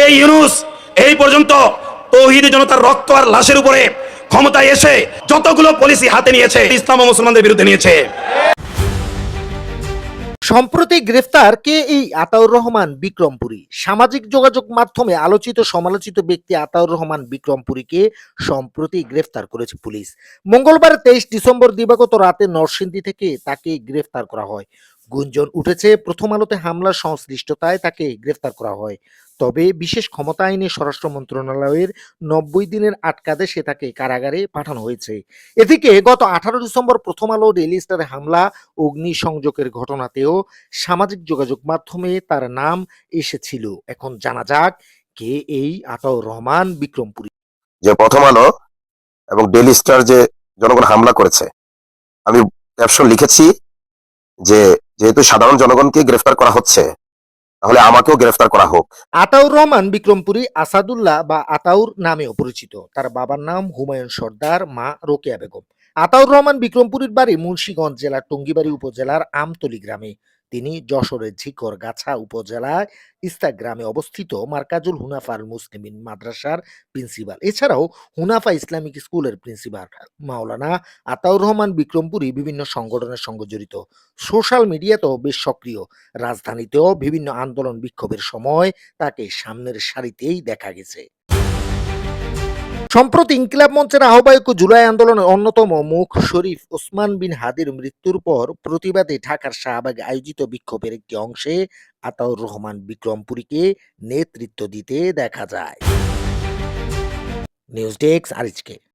এই ইউনুস, এই পর্যন্ত তৌহিদ জনতার রক্ত আর লাশের উপরে ক্ষমতায় এসে যতগুলো পলিসি হাতে নিয়েছে, ইসলাম ও মুসলমানদের বিরুদ্ধে নিয়েছে। সম্প্রতি গ্রেফতার কে এই আতাউর রহমান বিক্রমপুরী সামাজিক যোগাযোগ মাধ্যমে আলোচিত সমালোচিত ব্যক্তি আতাউর রহমান বিক্রমপুরীকে সম্প্রতি গ্রেফতার করেছে পুলিশ। মঙ্গলবার তেইশ ডিসেম্বর দিবাগত রাতে নরসিংদী থেকে তাকে গ্রেফতার করা হয়। গুঞ্জন উঠেছে, প্রথম আলোতে হামলার সংশ্লিষ্টতায় তাকে গ্রেফতার করা হয়। তবে বিশেষ ক্ষমতা আইনে স্বরাষ্ট্র মন্ত্রণালয়ের নব্বই দিনের আটকাদে সে তাকে কারাগারে পাঠানো হয়েছে। এদিকে গত আঠারো ডিসেম্বর প্রথম আলো ডেইলি স্টারে হামলা, অগ্নিসংযোগের ঘটনাতেও সামাজিক যোগাযোগ মাধ্যমে তার নাম এসেছিল। এখন জানা যাক, কে এই আতাউর রহমান বিক্রমপুরী। যে প্রথম আলো এবং ডেলি স্টার যে জনগণ হামলা করেছে, আমি ক্যাপশন লিখেছি যে যেহেতু সাধারণ জনগণকে গ্রেফতার করা হচ্ছে, তাহলে আমাকেও গ্রেফতার করা হোক। আতাউর রহমান বিক্রমপুরী আসাদুল্লাহ বা আতাউর নামেও পরিচিত। তার বাবার নাম হুমায়ুন সর্দার, মা রোকেয়া বেগম। আতাউর রহমান বিক্রমপুরীর বাড়ি মুন্সীগঞ্জ জেলার টঙ্গিবাড়ি উপজেলার আমতলি গ্রামে। তিনি যশোরের ঝিকর গাছা উপজেলায় ইস্তা গ্রামে অবস্থিত মার্কাজুল হুনাফার মুসলিমিন মাদ্রাসার প্রিন্সিপাল। এছাড়াও হুনাফা ইসলামিক স্কুলের প্রিন্সিপাল মাওলানা আতাউর রহমান বিক্রমপুরী বিভিন্ন সংগঠনের সঙ্গে জড়িত। সোশ্যাল মিডিয়াতেও বেশ সক্রিয়। রাজধানীতেও বিভিন্ন আন্দোলন বিক্ষোভের সময় তাকে সামনের সারিতেই দেখা গেছে। সম্প্রতি ইনকিলাব মঞ্চের আহ্বায়ক জুলাই আন্দোলনের অন্যতম মুখ শরীফ ওসমান বিন হাদির মৃত্যুর পর প্রতিবাদে ঢাকার শাহবাগে আয়োজিত বিক্ষোভের একটি অংশে আতাউর রহমান বিক্রমপুরীকে নেতৃত্ব দিতে দেখা যায়। News desk আরিজকে